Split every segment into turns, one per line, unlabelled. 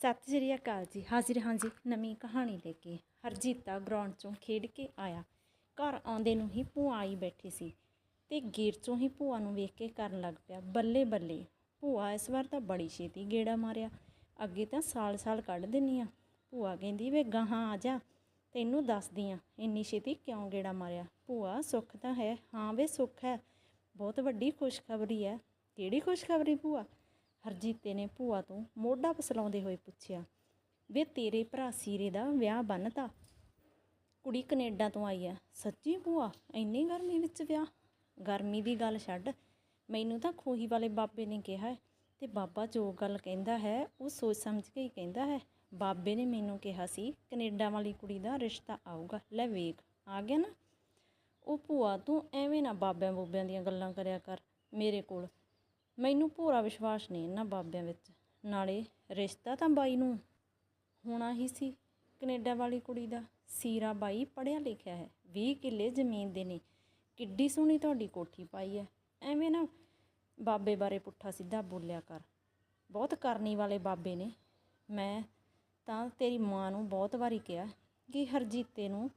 ਸਤਿ ਸ਼੍ਰੀ ਅਕਾਲ ਜੀ। ਹਾਜ਼ਰ ਹਾਂ ਜੀ ਨਵੀਂ ਕਹਾਣੀ ਲੈ ਕੇ ਹਰਜੀਤਾ ਗਰਾਊਂਡ ਚੋਂ ਖੇਡ ਕੇ ਆਇਆ। ਘਰ ਆਉਂਦੇ ਨੂੰ ਹੀ ਭੂਆ ਆਈ ਬੈਠੀ ਸੀ ਤੇ ਗੇਟ ਚੋਂ ਹੀ ਭੂਆ ਨੂੰ ਵੇਖ ਕੇ ਕਰਨ ਲੱਗ ਪਿਆ। ਬੱਲੇ ਬੱਲੇ, ਭੂਆ ਇਸ ਵਾਰ ਤਾਂ ਬੜੀ ਛੇਤੀ ਗੇੜਾ ਮਾਰਿਆ। ਅੱਗੇ ਤਾਂ ਸਾਲ ਸਾਲ ਕੱਢ ਦਿੰਨੀ ਆ। ਭੂਆ ਕਹਿੰਦੀ, ਵੇ ਗਾਹਾਂ ਆ ਜਾ, ਤੈਨੂੰ ਦੱਸਦੀ ਆ, ਇੰਨੀ ਛੇਤੀ ਕਿਉਂ ਗੇੜਾ ਮਾਰਿਆ? ਭੂਆ, ਸੁੱਖ ਤਾਂ ਹੈ। ਹਾਂ ਵੇ, ਸੁੱਖ ਹੈ। ਬਹੁਤ ਵੱਡੀ ਖੁਸ਼ਖਬਰੀ ਹੈ। ਕਿਹੜੀ ਖੁਸ਼ਖਬਰੀ ਭੂਆ? ਹਰਜੀਤੇ ਨੇ ਭੂਆ ਤੋਂ ਮੋਢਾ ਪਸਲਾਉਂਦੇ ਹੋਏ ਪੁੱਛਿਆ, ਵੇ ਤੇਰੇ ਭਰਾ ਸੀਰੇ ਦਾ ਵਿਆਹ ਬੰਨਤਾ? ਕੁੜੀ ਕੈਨੇਡਾ ਤੋਂ ਆਈ ਆ। ਸੱਚੀ ਭੂਆ, ਇੰਨੀ ਗਰਮੀ ਵਿੱਚ ਵਿਆਹ? ਗਰਮੀ ਦੀ ਗੱਲ ਛੱਡ, ਮੈਨੂੰ ਤਾਂ ਖੋਹੀ ਵਾਲੇ ਬਾਬੇ ਨੇ ਕਿਹਾ ਹੈ ਤੇ ਬਾਬਾ ਜੋ ਗੱਲ ਕਹਿੰਦਾ ਹੈ, ਉਹ ਸੋਚ ਸਮਝ ਕੇ ਹੀ ਕਹਿੰਦਾ ਹੈ। ਬਾਬੇ ਨੇ ਮੈਨੂੰ ਕਿਹਾ ਸੀ, ਕੈਨੇਡਾ ਵਾਲੀ ਕੁੜੀ ਦਾ ਰਿਸ਼ਤਾ ਆਊਗਾ। ਲੈ ਵੇਖ, ਆ ਗਿਆ ਨਾ? ਉਹ ਭੂਆ ਤੂੰ ਐਵੇਂ ਨਾ ਬਾਬਿਆਂ ਬੂਬਿਆਂ ਦੀਆਂ ਗੱਲਾਂ ਕਰਿਆ ਕਰ ਮੇਰੇ ਕੋਲ। ਮੈਨੂੰ ਪੂਰਾ ਵਿਸ਼ਵਾਸ ਨਹੀਂ ਇਹਨਾਂ ਬਾਬਿਆਂ ਵਿੱਚ। ਨਾਲੇ ਰਿਸ਼ਤਾ ਤਾਂ ਬਾਈ ਨੂੰ ਹੋਣਾ ਹੀ ਸੀ। ਕੈਨੇਡਾ ਵਾਲੀ ਕੁੜੀ ਦਾ ਸੀਰਾ ਬਾਈ ਪੜਿਆ ਲਿਖਿਆ ਹੈ। 20 ਕਿੱਲੇ ਜ਼ਮੀਨ ਦੇ ਨੇ। ਕਿੱਡੀ ਸੋਹਣੀ ਤੁਹਾਡੀ ਕੋਠੀ ਪਾਈ ਹੈ। ਐਵੇਂ ਨਾ ਬਾਬੇ ਬਾਰੇ ਪੁੱਠਾ ਸਿੱਧਾ ਬੋਲਿਆ ਕਰ। ਬਹੁਤ ਕਰਨੀ ਵਾਲੇ ਬਾਬੇ ਨੇ। ਮੈਂ ਤਾਂ ਤੇਰੀ ਮਾਂ ਨੂੰ ਬਹੁਤ ਵਾਰੀ ਕਿਹਾ ਕਿ ਹਰਜੀਤੇ ਨੂੰ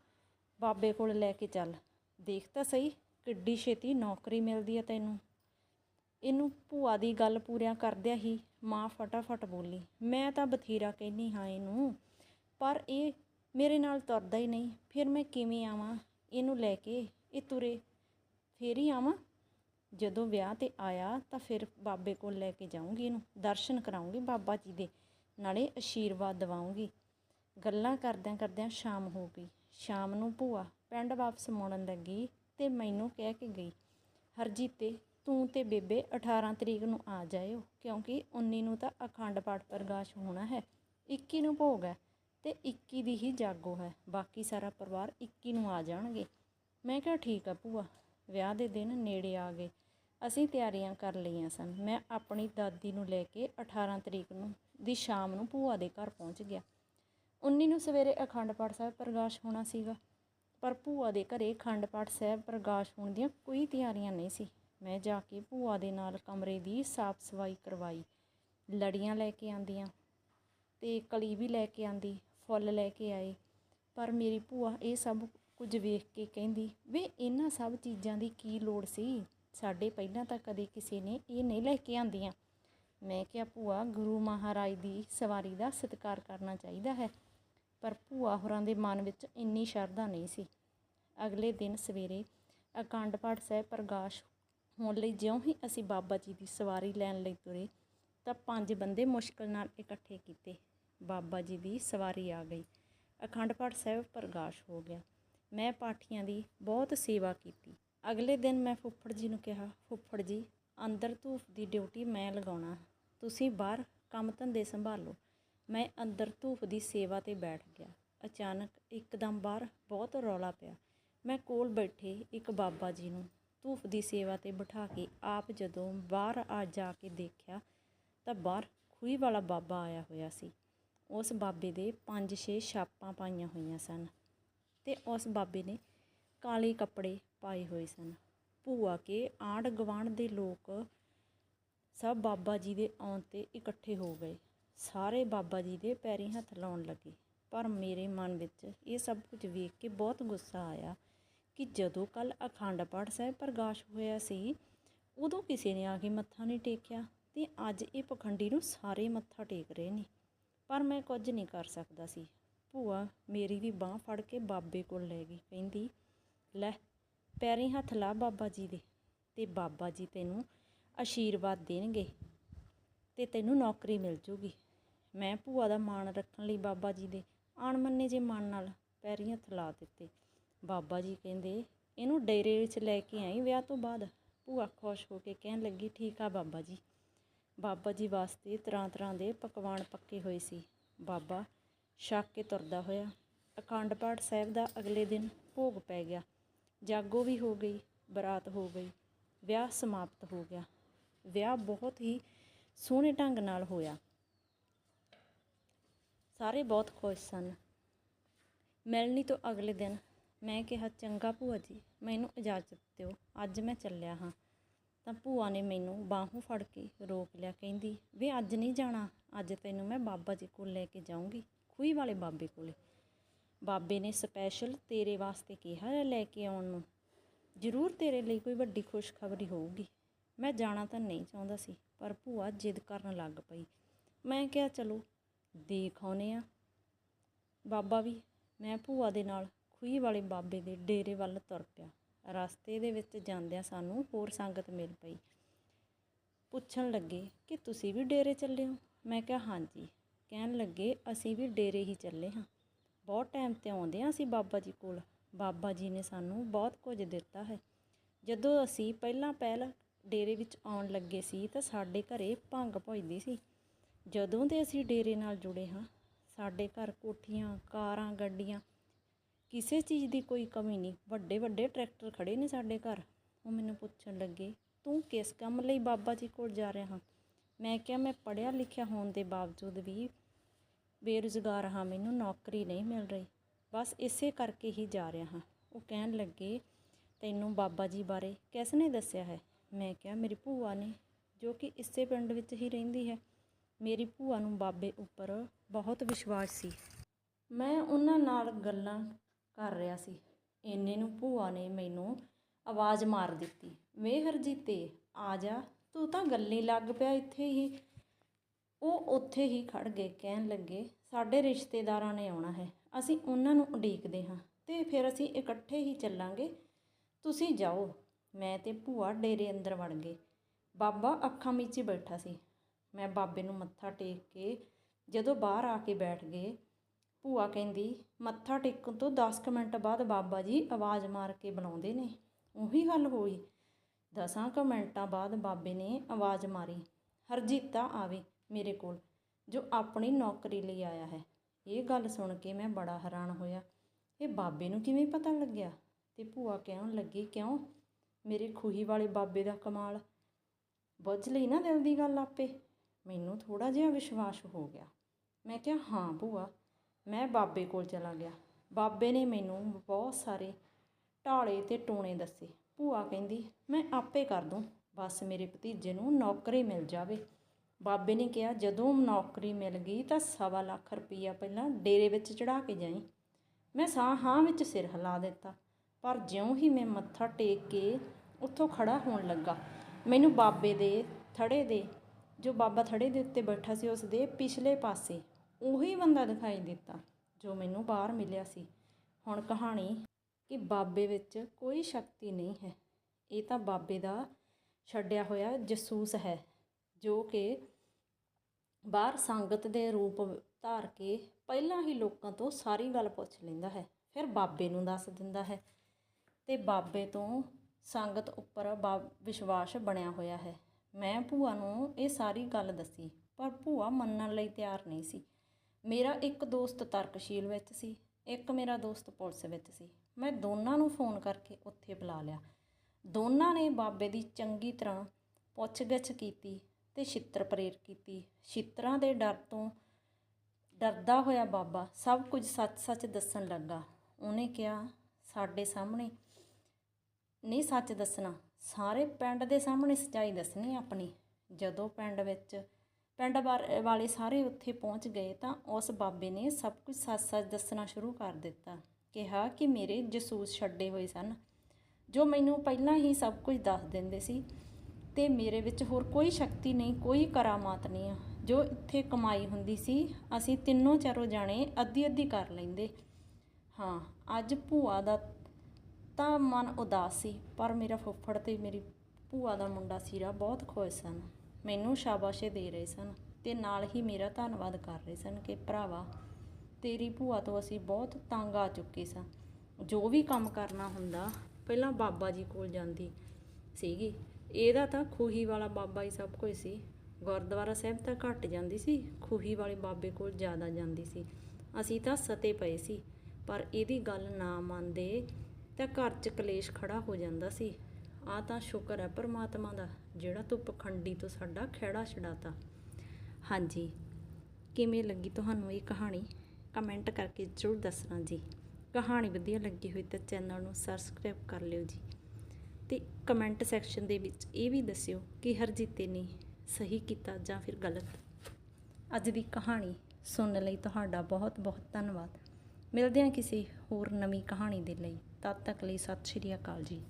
ਬਾਬੇ ਕੋਲ ਲੈ ਕੇ ਚੱਲ। ਦੇਖ ਤਾਂ ਸਹੀ, ਕਿੱਡੀ ਛੇਤੀ ਨੌਕਰੀ ਮਿਲਦੀ ਹੈ ਤੈਨੂੰ। ਇਹਨੂੰ ਭੂਆ ਦੀ ਗੱਲ ਪੂਰਿਆਂ ਕਰਦਿਆਂ ਹੀ ਮਾਂ ਫਟਾਫਟ ਬੋਲੀ, ਮੈਂ ਤਾਂ ਬਥੇਰਾ ਕਹਿੰਦੀ ਹਾਂ ਇਹਨੂੰ, ਪਰ ਇਹ ਮੇਰੇ ਨਾਲ ਤੁਰਦਾ ਹੀ ਨਹੀਂ, ਫਿਰ ਮੈਂ ਕਿਵੇਂ ਆਵਾਂ? ਇਹਨੂੰ ਲੈ ਕੇ ਇਹ ਤੁਰੇ, ਫੇਰ ਹੀ ਆਵਾਂ? ਜਦੋਂ ਵਿਆਹ ਤੇ ਆਇਆ ਤਾਂ ਫਿਰ ਬਾਬੇ ਕੋਲ ਲੈ ਕੇ ਜਾਊਂਗੀ ਇਹਨੂੰ, ਦਰਸ਼ਨ ਕਰਾਉਂਗੀ ਬਾਬਾ ਜੀ ਦੇ, ਨਾਲੇ ਆਸ਼ੀਰਵਾਦ ਦਿਵਾਉਂਗੀ ਗੱਲਾਂ ਕਰਦਿਆਂ ਕਰਦਿਆਂ ਸ਼ਾਮ ਹੋ ਗਈ। ਸ਼ਾਮ ਨੂੰ ਭੂਆ ਪਿੰਡ ਵਾਪਸ ਮੁੜਨ ਲੱਗੀ ਤੇ ਮੈਨੂੰ ਕਹਿ ਕੇ ਗਈ, ਹਰਜੀਤੇ ਤੂੰ ਤੇ ਬੇਬੇ 18 ਤਰੀਕ ਨੂੰ ਆ ਜਾਇਓ, ਕਿਉਂਕਿ 19 ਨੂੰ ਤਾਂ ਅਖੰਡ ਪਾਠ ਪ੍ਰਕਾਸ਼ ਹੋਣਾ ਹੈ। 21 ਨੂੰ ਭੋਗ ਹੈ ਤੇ 21 ਦੀ ਹੀ ਜਾਗੋ ਹੈ। ਬਾਕੀ ਸਾਰਾ ਪਰਿਵਾਰ 21 ਨੂੰ ਆ ਜਾਣਗੇ। ਮੈਂ ਕਿਹਾ, ਠੀਕ ਆ ਭੂਆ, ਵਿਆਹ ਦੇ ਦਿਨ ਨੇੜੇ ਆ ਗਏ। ਅਸੀਂ ਤਿਆਰੀਆਂ ਕਰ ਲਈਆਂ ਸਨ। ਮੈਂ ਆਪਣੀ ਦਾਦੀ ਨੂੰ ਲੈ ਕੇ 18 ਤਰੀਕ ਨੂੰ ਦੀ ਸ਼ਾਮ ਨੂੰ ਭੂਆ ਦੇ ਘਰ ਪਹੁੰਚ ਗਿਆ। 19 ਨੂੰ ਸਵੇਰੇ ਅਖੰਡ ਪਾਠ ਸਾਹਿਬ ਪ੍ਰਕਾਸ਼ ਹੋਣਾ ਸੀਗਾ, ਪਰ ਭੂਆ ਦੇ ਘਰੇ ਅਖੰਡ ਪਾਠ ਸਾਹਿਬ ਪ੍ਰਕਾਸ਼ ਹੋਣ ਦੀਆਂ ਕੋਈ ਤਿਆਰੀਆਂ ਨਹੀਂ ਸੀ। ਮੈਂ ਜਾ ਕੇ ਭੂਆ ਦੇ ਨਾਲ ਕਮਰੇ ਦੀ ਸਾਫ਼ ਸਫ਼ਾਈ ਕਰਵਾਈ, ਲੜੀਆਂ ਲੈ ਕੇ ਆਂਦੀਆਂ ਤੇ ਕਲੀ ਵੀ ਲੈ ਕੇ ਆਂਦੀ, ਫੁੱਲ ਲੈ ਕੇ ਆਏ। ਪਰ ਮੇਰੀ ਭੂਆ ਇਹ ਸਭ ਕੁਝ ਵੇਖ ਕੇ ਕਹਿੰਦੀ, ਵੇ, ਇਹਨਾਂ ਸਭ ਚੀਜ਼ਾਂ ਦੀ ਕੀ ਲੋੜ ਸੀ? ਸਾਡੇ ਪਹਿਲਾਂ ਤਾਂ ਕਦੇ ਕਿਸੇ ਨੇ ਇਹ ਨਹੀਂ ਲੈ ਕੇ ਆਂਦੀਆਂ। ਮੈਂ ਕਿਹਾ, ਭੂਆ, ਗੁਰੂ ਮਹਾਰਾਜ ਦੀ ਸਵਾਰੀ ਦਾ ਸਤਿਕਾਰ ਕਰਨਾ ਚਾਹੀਦਾ ਹੈ। ਪਰ ਭੂਆ ਹੋਰਾਂ ਦੇ ਮਨ ਵਿੱਚ ਇੰਨੀ ਸ਼ਰਧਾ ਨਹੀਂ ਸੀ। ਅਗਲੇ ਦਿਨ ਸਵੇਰੇ ਅਖੰਡ ਪਾਠ ਸਾਹਿਬ ਪ੍ਰਕਾਸ਼ ਹੋਣ ਲਈ ਜਿਉਂ ਹੀ ਅਸੀਂ ਬਾਬਾ ਜੀ ਦੀ ਸਵਾਰੀ ਲੈਣ ਲਈ ਤੁਰੇ, ਤਾਂ ਪੰਜ ਬੰਦੇ ਮੁਸ਼ਕਲ ਨਾਲ ਇਕੱਠੇ ਕੀਤੇ। ਬਾਬਾ ਜੀ ਦੀ ਸਵਾਰੀ ਆ ਗਈ। ਅਖੰਡ ਪਾਠ ਸਾਹਿਬ ਪ੍ਰਕਾਸ਼ ਹੋ ਗਿਆ। ਮੈਂ ਪਾਠੀਆਂ ਦੀ ਬਹੁਤ ਸੇਵਾ ਕੀਤੀ। ਅਗਲੇ ਦਿਨ ਮੈਂ ਫੁੱਫੜ ਜੀ ਨੂੰ ਕਿਹਾ, ਫੁੱਫੜ ਜੀ, ਅੰਦਰ ਧੂਫ ਦੀ ਡਿਊਟੀ ਮੈਂ ਲਗਾਉਣਾ ਤੁਸੀਂ ਬਾਹਰ ਕੰਮ ਧੰਦੇ ਸੰਭਾਲੋ। ਮੈਂ ਅੰਦਰ ਧੂਫ ਦੀ ਸੇਵਾ ਤੇ ਬੈਠ ਗਿਆ। ਅਚਾਨਕ ਇੱਕਦਮ ਬਾਹਰ ਬਹੁਤ ਰੌਲਾ ਪਿਆ। ਮੈਂ ਕੋਲ ਬੈਠੇ ਇੱਕ ਬਾਬਾ ਜੀ ਨੂੰ ਧੂਫ ਦੀ ਸੇਵਾ ਤੇ ਬਿਠਾ ਕੇ ਆਪ ਜਦੋਂ ਬਾਹਰ ਆ ਜਾ ਕੇ ਦੇਖਿਆ ਤਾਂ ਬਾਹਰ ਖੂਹੀ ਵਾਲਾ ਬਾਬਾ ਆਇਆ ਹੋਇਆ ਸੀ। ਉਸ ਬਾਬੇ ਦੇ 5-6 ਛਾਪਾਂ ਪਾਈਆਂ ਹੋਈਆਂ ਸਨ ਤੇ ਉਸ ਬਾਬੇ ਨੇ ਕਾਲੇ ਕੱਪੜੇ ਪਾਏ ਹੋਏ ਸਨ। ਭੂਆ ਕੇ ਆਂਢ ਗਵਾਂਢ ਦੇ ਲੋਕ ਸਭ ਬਾਬਾ ਜੀ ਦੇ ਆਉਣ ਤੇ ਇਕੱਠੇ ਹੋ ਗਏ। ਸਾਰੇ ਬਾਬਾ ਜੀ ਦੇ ਪੈਰੀ ਹੱਥ ਲਾਉਣ ਲੱਗੇ। ਪਰ ਮੇਰੇ ਮਨ ਵਿੱਚ ਇਹ ਸਭ ਕੁਝ ਵੇਖ ਕੇ ਬਹੁਤ ਗੁੱਸਾ ਆਇਆ ਕਿ ਜਦੋਂ ਕੱਲ ਅਖੰਡ ਪਾਠ ਸਾਹਿਬ ਪ੍ਰਕਾਸ਼ ਹੋਇਆ ਸੀ, ਉਦੋਂ ਕਿਸੇ ਨੇ ਆ ਕੇ ਮੱਥਾ ਨਹੀਂ ਟੇਕਿਆ ਤੇ ਅੱਜ ਇਹ ਪਖੰਡੀ ਨੂੰ ਸਾਰੇ ਮੱਥਾ ਟੇਕ ਰਹੇ ਨੇ। ਪਰ ਮੈਂ ਕੁਝ ਨਹੀਂ ਕਰ ਸਕਦਾ ਸੀ। ਭੂਆ, ਮੇਰੀ ਵੀ ਬਾਹ ਫੜ ਕੇ ਬਾਬੇ ਕੋਲ ਲੈ ਗਈ, ਕਹਿੰਦੀ, ਲੈ, ਪੈਰੀ ਹੱਥ ਲਾ ਬਾਬਾ ਜੀ ਦੇ, ਤੇ ਬਾਬਾ ਜੀ ਤੈਨੂੰ ਆਸ਼ੀਰਵਾਦ ਦੇਣਗੇ ਤੇ ਤੈਨੂੰ ਨੌਕਰੀ ਮਿਲ ਜੂਗੀ। ਮੈਂ ਭੂਆ ਦਾ ਮਾਣ ਰੱਖਣ ਲਈ ਬਾਬਾ ਜੀ ਦੇ ਅਣਮੰਨੇ ਜੇ ਮਨ ਨਾਲ ਪੈਰੀ ਹੱਥ ਲਾ ਦਿੱਤੇ। ਬਾਬਾ ਜੀ ਕਹਿੰਦੇ, ਇਹਨੂੰ ਡੇਰੇ ਵਿੱਚ ਲੈ ਕੇ ਆਈ, ਵਿਆਹ ਤੋਂ ਬਾਅਦ। ਭੂਆ ਖੁਸ਼ ਹੋ ਕੇ ਕਹਿਣ ਲੱਗੀ, ਠੀਕ ਆ ਬਾਬਾ ਜੀ। ਬਾਬਾ ਜੀ ਵਾਸਤੇ ਤਰ੍ਹਾਂ ਤਰ੍ਹਾਂ ਦੇ ਪਕਵਾਨ ਪੱਕੇ ਹੋਏ ਸੀ। ਬਾਬਾ ਛੱਕ ਕੇ ਤੁਰਦਾ ਹੋਇਆ। ਅਖੰਡ ਪਾਠ ਸਾਹਿਬ ਦਾ ਅਗਲੇ ਦਿਨ ਭੋਗ ਪੈ ਗਿਆ। ਜਾਗੋ ਵੀ ਹੋ ਗਈ, ਬਰਾਤ ਹੋ ਗਈ, ਵਿਆਹ ਸਮਾਪਤ ਹੋ ਗਿਆ। ਵਿਆਹ ਬਹੁਤ ਹੀ ਸੋਹਣੇ ਢੰਗ ਨਾਲ ਹੋਇਆ। ਸਾਰੇ ਬਹੁਤ ਖੁਸ਼ ਸਨ। ਮਿਲਣੀ ਤੋਂ ਅਗਲੇ ਦਿਨ ਮੈਂ ਕਿਹਾ, ਚੰਗਾ ਭੂਆ ਜੀ, ਮੈਨੂੰ ਇਜਾਜ਼ਤ ਦਿਓ, ਅੱਜ ਮੈਂ ਚੱਲਿਆ ਹਾਂ। ਤਾਂ ਭੂਆ ਨੇ ਮੈਨੂੰ ਬਾਹੋਂ ਫੜ ਕੇ ਰੋਕ ਲਿਆ, ਕਹਿੰਦੀ, ਵੇ, ਅੱਜ ਨਹੀਂ ਜਾਣਾ? ਅੱਜ ਤੈਨੂੰ ਮੈਂ ਬਾਬਾ ਜੀ ਕੋਲ ਲੈ ਕੇ ਜਾਊਂਗੀ, ਖੂਹੀ ਵਾਲੇ ਬਾਬੇ ਕੋਲੇ। ਬਾਬੇ ਨੇ ਸਪੈਸ਼ਲ ਤੇਰੇ ਵਾਸਤੇ ਕਿਹਾ ਹੈ ਲੈ ਕੇ ਆਉਣ ਨੂੰ। ਜ਼ਰੂਰ ਤੇਰੇ ਲਈ ਕੋਈ ਵੱਡੀ ਖੁਸ਼ਖਬਰੀ ਹੋਊਗੀ। ਮੈਂ ਜਾਣਾ ਤਾਂ ਨਹੀਂ ਚਾਹੁੰਦਾ ਸੀ, ਪਰ ਭੂਆ ਜਿੱਦ ਕਰਨ ਲੱਗ ਪਈ। ਮੈਂ ਕਿਹਾ, ਚਲੋ, ਦੇਖ ਆਉਂਦੇ ਆ ਬਾਬਾ ਵੀ, ਮੈਂ ਭੂਆ ਦੇ ਨਾਲ ਖੂਹੀ ਵਾਲੇ ਬਾਬੇ ਦੇ ਡੇਰੇ ਵੱਲ ਤੁਰ ਪਿਆ। ਰਸਤੇ ਦੇ ਵਿੱਚ ਜਾਂਦਿਆਂ ਸਾਨੂੰ ਹੋਰ ਸੰਗਤ ਮਿਲ ਪਈ। ਪੁੱਛਣ ਲੱਗੇ, ਕਿ ਤੁਸੀਂ ਵੀ ਡੇਰੇ ਚੱਲੇ ਹੋ? ਮੈਂ ਕਿਹਾ, ਹਾਂਜੀ। ਕਹਿਣ ਲੱਗੇ, ਅਸੀਂ ਵੀ ਡੇਰੇ ਹੀ ਚੱਲੇ ਹਾਂ। ਬਹੁਤ ਟਾਈਮ ਤੇ ਆਉਂਦੇ ਹਾਂ ਅਸੀਂ ਬਾਬਾ ਜੀ ਕੋਲ। ਬਾਬਾ ਜੀ ਨੇ ਸਾਨੂੰ ਬਹੁਤ ਕੁਝ ਦਿੱਤਾ ਹੈ। ਜਦੋਂ ਅਸੀਂ ਪਹਿਲਾਂ ਪਹਿਲ ਡੇਰੇ ਵਿੱਚ ਆਉਣ ਲੱਗੇ ਸੀ ਤਾਂ ਸਾਡੇ ਘਰੇ ਭੰਗ ਭੁੱਜਦੀ ਸੀ। ਜਦੋਂ ਦੇ ਅਸੀਂ ਡੇਰੇ ਨਾਲ ਜੁੜੇ ਹਾਂ, ਸਾਡੇ ਘਰ ਕੋਠੀਆਂ, ਕਾਰਾਂ, ਗੱਡੀਆਂ ਕਿਸੇ ਚੀਜ਼ ਦੀ ਕੋਈ ਕਮੀ ਨਹੀਂ। ਵੱਡੇ ਵੱਡੇ ਟਰੈਕਟਰ ਖੜੇ ਨੇ ਸਾਡੇ ਘਰ। ਉਹ ਮੈਨੂੰ ਪੁੱਛਣ ਲੱਗੇ, ਤੂੰ ਕਿਸ ਕੰਮ ਲਈ ਬਾਬਾ ਜੀ ਕੋਲ ਜਾ ਰਿਹਾ ਹਾਂ? ਮੈਂ ਕਿਹਾ, ਮੈਂ ਪੜ੍ਹਿਆ ਲਿਖਿਆ ਹੋਣ ਦੇ ਬਾਵਜੂਦ ਵੀ ਬੇਰੁਜ਼ਗਾਰ ਹਾਂ, ਮੈਨੂੰ ਨੌਕਰੀ ਨਹੀਂ ਮਿਲ ਰਹੀ। ਬਸ ਇਸੇ ਕਰਕੇ ਹੀ ਜਾ ਰਿਹਾ ਹਾਂ। ਉਹ ਕਹਿਣ ਲੱਗੇ, ਤੈਨੂੰ ਬਾਬਾ ਜੀ ਬਾਰੇ ਕਿਸ ਨੇ ਦੱਸਿਆ ਹੈ? ਮੈਂ ਕਿਹਾ, ਮੇਰੀ ਭੂਆ ਨੇ, ਜੋ ਕਿ ਇਸੇ ਪਿੰਡ ਵਿੱਚ ਹੀ ਰਹਿੰਦੀ ਹੈ। ਮੇਰੀ ਭੂਆ ਨੂੰ ਬਾਬੇ ਉੱਪਰ ਬਹੁਤ ਵਿਸ਼ਵਾਸ ਸੀ। ਮੈਂ ਉਹਨਾਂ ਨਾਲ ਗੱਲਾਂ ਕਰ ਰਿਹਾ ਸੀ। ਇੰਨੇ ਨੂੰ ਭੂਆ ਨੇ ਮੈਨੂੰ ਆਵਾਜ਼ ਮਾਰ ਦਿੱਤੀ। ਵੇ ਹਰਜੀਤੇ, ਆ ਜਾ। ਤੂੰ ਤਾਂ ਗੱਲੀ ਲੱਗ ਪਿਆ ਇੱਥੇ ਹੀ। ਉਹ ਉੱਥੇ ਹੀ ਖੜ ਗਏ, ਕਹਿਣ ਲੱਗੇ, ਸਾਡੇ ਰਿਸ਼ਤੇਦਾਰਾਂ ਨੇ ਆਉਣਾ ਹੈ। ਅਸੀਂ ਉਹਨਾਂ ਨੂੰ ਉਡੀਕਦੇ ਹਾਂ ਤੇ ਫਿਰ ਅਸੀਂ ਇਕੱਠੇ ਹੀ ਚੱਲਾਂਗੇ। ਤੁਸੀਂ ਜਾਓ ਮੈਂ ਤੇ ਭੂਆ ਡੇਰੇ ਅੰਦਰ ਵੜ ਗਏ। ਬਾਬਾ ਅੱਖਾਂ ਮੀਚੀ ਬੈਠਾ ਸੀ। ਮੈਂ ਬਾਬੇ ਨੂੰ ਮੱਥਾ ਟੇਕ ਕੇ ਜਦੋਂ ਬਾਹਰ ਆ ਕੇ ਬੈਠ ਗਏ ਭੂਆ ਕਹਿੰਦੀ, ਮੱਥਾ ਟੇਕਣ ਤੋਂ 10 ਕੁ ਮਿੰਟ ਬਾਅਦ ਬਾਬਾ ਜੀ ਆਵਾਜ਼ ਮਾਰ ਕੇ ਬੁਲਾਉਂਦੇ ਨੇ। ਉਹੀ ਗੱਲ ਹੋਈ। ਦਸਾਂ ਕੁ ਮਿੰਟਾਂ ਬਾਅਦ ਬਾਬੇ ਨੇ ਆਵਾਜ਼ ਮਾਰੀ, ਹਰਜੀਤਾ ਆਵੇ ਮੇਰੇ ਕੋਲ, ਜੋ ਆਪਣੀ ਨੌਕਰੀ ਲਈ ਆਇਆ ਹੈ। ਇਹ ਗੱਲ ਸੁਣ ਕੇ ਮੈਂ ਬੜਾ ਹੈਰਾਨ ਹੋਇਆ। ਇਹ ਬਾਬੇ ਨੂੰ ਕਿਵੇਂ ਪਤਾ ਲੱਗਿਆ? ਤੇ ਭੂਆ ਕਹਿਣ ਲੱਗੀ, ਕਿਉਂ? ਮੇਰੇ ਖੂਹੀ ਵਾਲੇ ਬਾਬੇ ਦਾ ਕਮਾਲ। ਬੁੱਝ ਲਈ ਨਾ ਦਿਲ ਦੀ ਗੱਲ ਆਪੇ। ਮੈਨੂੰ ਥੋੜਾ ਜਿਹਾ ਵਿਸ਼ਵਾਸ ਹੋ ਗਿਆ। ਮੈਂ ਕਿਹਾ, ਹਾਂ ਭੂਆ ਮੈਂ ਬਾਬੇ ਕੋਲ ਚਲਾ ਗਿਆ। ਬਾਬੇ ਨੇ ਮੈਨੂੰ ਬਹੁਤ ਸਾਰੇ ਢਾਲੇ ਅਤੇ ਟੋਣੇ ਦੱਸੇ। ਭੂਆ ਕਹਿੰਦੀ, ਮੈਂ ਆਪੇ ਕਰ ਦੂੰ। ਬਸ ਮੇਰੇ ਭਤੀਜੇ ਨੂੰ ਨੌਕਰੀ ਮਿਲ ਜਾਵੇ। ਬਾਬੇ ਨੇ ਕਿਹਾ, ਜਦੋਂ ਨੌਕਰੀ ਮਿਲ ਗਈ ਤਾਂ ਸਵਾ ਲੱਖ ਰੁਪਈਆ ਪਹਿਲਾਂ ਡੇਰੇ ਵਿੱਚ ਚੜਾ ਕੇ ਜਾਈ। ਮੈਂ ਸਾਂ ਹਾਂ ਵਿੱਚ ਸਿਰ ਹਿਲਾ ਦਿੱਤਾ, ਪਰ ਜਿਉਂ ਹੀ ਮੈਂ ਮੱਥਾ ਟੇਕ ਕੇ ਉੱਥੋਂ ਖੜਾ ਹੋਣ ਲੱਗਾ, ਮੈਨੂੰ ਬਾਬੇ ਦੇ ਥੜੇ ਦੇ, ਜੋ ਬਾਬਾ ਥੜੇ ਦੇ ਉੱਤੇ ਬੈਠਾ ਸੀ, ਉਸ ਦੇ ਪਿਛਲੇ ਪਾਸੇ ਉਹੀ ਬੰਦਾ ਦਿਖਾਈ ਦਿੱਤਾ ਜੋ ਮੈਨੂੰ ਬਾਹਰ ਮਿਲਿਆ ਸੀ। ਹੁਣ ਕਹਾਣੀ ਕਿ ਬਾਬੇ ਵਿੱਚ ਕੋਈ ਸ਼ਕਤੀ ਨਹੀਂ ਹੈ। ਇਹ ਤਾਂ ਬਾਬੇ ਦਾ ਛੱਡਿਆ ਹੋਇਆ ਜਸੂਸ ਹੈ, ਜੋ ਕਿ ਬਾਹਰ ਸੰਗਤ ਦੇ ਰੂਪ ਧਾਰ ਕੇ ਪਹਿਲਾਂ ਹੀ ਲੋਕਾਂ ਤੋਂ ਸਾਰੀ ਗੱਲ ਪੁੱਛ ਲੈਂਦਾ ਹੈ, ਫਿਰ ਬਾਬੇ ਨੂੰ ਦੱਸ ਦਿੰਦਾ ਹੈ। ਤੇ ਬਾਬੇ ਤੋਂ ਸੰਗਤ ਉੱਪਰ ਬਾ ਵਿਸ਼ਵਾਸ ਬਣਿਆ ਹੋਇਆ ਹੈ। ਮੈਂ ਭੂਆ ਨੂੰ ਇਹ ਸਾਰੀ ਗੱਲ ਦੱਸੀ, ਪਰ ਭੂਆ ਮੰਨਣ ਲਈ ਤਿਆਰ ਨਹੀਂ ਸੀ। ਮੇਰਾ ਇੱਕ ਦੋਸਤ ਤਰਕਸ਼ੀਲ ਵਿੱਚ ਸੀ, ਇੱਕ ਮੇਰਾ ਦੋਸਤ ਪੁਲਿਸ ਵਿੱਚ ਸੀ। ਮੈਂ ਦੋਨਾਂ ਨੂੰ ਫੋਨ ਕਰਕੇ ਉੱਥੇ ਬੁਲਾ ਲਿਆ। ਦੋਨਾਂ ਨੇ ਬਾਬੇ ਦੀ ਚੰਗੀ ਤਰ੍ਹਾਂ ਪੁੱਛਗਿੱਛ ਕੀਤੀ ਤੇ ਛਿੱਤਰ ਪ੍ਰੇਰ ਕੀਤੀ। ਛਿੱਤਰਾਂ ਦੇ ਡਰ ਤੋਂ ਡਰਦਾ ਹੋਇਆ ਬਾਬਾ ਸਭ ਕੁਝ ਸੱਚ-ਸੱਚ ਦੱਸਣ ਲੱਗਾ। ਉਹਨੇ ਕਿਹਾ, ਸਾਡੇ ਸਾਹਮਣੇ ਨਹੀਂ ਸੱਚ ਦੱਸਣਾ। ਸਾਰੇ ਪਿੰਡ ਦੇ ਸਾਹਮਣੇ ਸੱਚਾਈ ਦੱਸਣੀ ਆਪਣੀ। ਜਦੋਂ ਪਿੰਡ ਵਿੱਚ ਪਿੰਡ ਵਾਰ- ਵਾਲੇ ਸਾਰੇ ਉੱਥੇ ਪਹੁੰਚ ਗਏ ਤਾਂ ਉਸ ਬਾਬੇ ਨੇ ਸਭ ਕੁਝ ਸੱਚ-ਸੱਚ ਦੱਸਣਾ ਸ਼ੁਰੂ ਕਰ ਦਿੱਤਾ। ਕਿਹਾ ਕਿ ਮੇਰੇ ਜਸੂਸ ਛੱਡੇ ਹੋਏ ਸਨ, ਜੋ ਮੈਨੂੰ ਪਹਿਲਾਂ ਹੀ ਸਭ ਕੁਝ ਦੱਸ ਦਿੰਦੇ ਸੀ ਤੇ ਮੇਰੇ ਵਿੱਚ ਹੋਰ ਕੋਈ ਸ਼ਕਤੀ ਨਹੀਂ, ਕੋਈ ਕਰਾਮਾਤ ਨਹੀਂ ਜੋ ਇੱਥੇ ਕਮਾਈ ਹੁੰਦੀ ਸੀ, ਅਸੀਂ ਤਿੰਨੋਂ ਚਾਰੋਂ ਜਾਣੇ ਅੱਧੀ ਅੱਧੀ ਕਰ ਲੈਂਦੇ। ਹਾਂ, ਅੱਜ ਭੂਆ ਦਾ ਤਾਂ ਮਨ ਉਦਾਸ ਸੀ, ਪਰ ਮੇਰਾ ਫੁੱਫੜ ਤੇ ਮੇਰੀ ਭੂਆ ਦਾ ਮੁੰਡਾ ਸੀਰਾ ਬਹੁਤ ਖੁਸ਼ ਸਨ। ਮੈਨੂੰ ਸ਼ਾਬਾਸ਼ੇ ਦੇ ਰਹੇ ਸਨ ਤੇ ਨਾਲ ਹੀ ਮੇਰਾ ਧੰਨਵਾਦ ਕਰ ਰਹੇ ਸਨ ਕਿ ਭਰਾਵਾ, ਤੇਰੀ ਭੂਆ ਤੋਂ ਅਸੀਂ ਬਹੁਤ ਤੰਗ ਆ ਚੁੱਕੇ ਸਾਂ। ਜੋ ਵੀ ਕੰਮ ਕਰਨਾ ਹੁੰਦਾ, ਪਹਿਲਾਂ ਬਾਬਾ ਜੀ ਕੋਲ ਜਾਂਦੀ ਸੀਗੀ। ਇਹਦਾ ਤਾਂ ਖੂਹੀ ਵਾਲਾ ਬਾਬਾ ਹੀ ਸਭ ਕੁਝ ਸੀ। ਗੁਰਦੁਆਰਾ ਸਾਹਿਬ ਤਾਂ ਘੱਟ ਜਾਂਦੀ ਸੀ, ਖੂਹੀ ਵਾਲੇ ਬਾਬੇ ਕੋਲ ਜ਼ਿਆਦਾ ਜਾਂਦੀ ਸੀ। ਅਸੀਂ ਤਾਂ ਸਤੇ ਪਏ ਸੀ, ਪਰ ਇਹਦੀ ਗੱਲ ਨਾ ਮੰਨਦੇ ਤਾਂ ਘਰ 'ਚ ਕਲੇਸ਼ ਖੜਾ ਹੋ ਜਾਂਦਾ ਸੀ। ਆ ਤਾਂ ਸ਼ੁਕਰ ਹੈ ਪਰਮਾਤਮਾ ਦਾ। ਜਿਹੜਾ ਤੂੰ ਪਖੰਡੀ ਤੋਂ ਸਾਡਾ ਖਹਿੜਾ ਛਡਾਤਾ। ਹਾਂਜੀ, ਕਿਵੇਂ ਲੱਗੀ ਤੁਹਾਨੂੰ ਇਹ ਕਹਾਣੀ? ਕਮੈਂਟ ਕਰਕੇ ਜ਼ਰੂਰ ਦੱਸਣਾ ਜੀ। ਕਹਾਣੀ ਵਧੀਆ ਲੱਗੀ ਹੋਈ ਤਾਂ ਚੈਨਲ ਨੂੰ ਸਬਸਕ੍ਰਾਈਬ ਕਰ ਲਿਓ ਜੀ। ਤੇ ਕਮੈਂਟ ਸੈਕਸ਼ਨ ਦੇ ਵਿੱਚ ਇਹ ਵੀ ਦੱਸਿਓ ਕਿ ਹਰਜੀਤੇ ਨੇ ਸਹੀ ਕੀਤਾ ਜਾਂ ਫਿਰ ਗਲਤ। ਅੱਜ ਦੀ ਕਹਾਣੀ ਸੁਣਨ ਲਈ ਤੁਹਾਡਾ ਬਹੁਤ ਬਹੁਤ ਧੰਨਵਾਦ। ਮਿਲਦੇ ਹਾਂ ਕਿਸੇ ਹੋਰ ਨਵੀਂ ਕਹਾਣੀ ਦੇ ਲਈ। ਤਦ ਤੱਕ ਲਈ ਸਤਿ ਸ਼੍ਰੀ ਅਕਾਲ ਜੀ।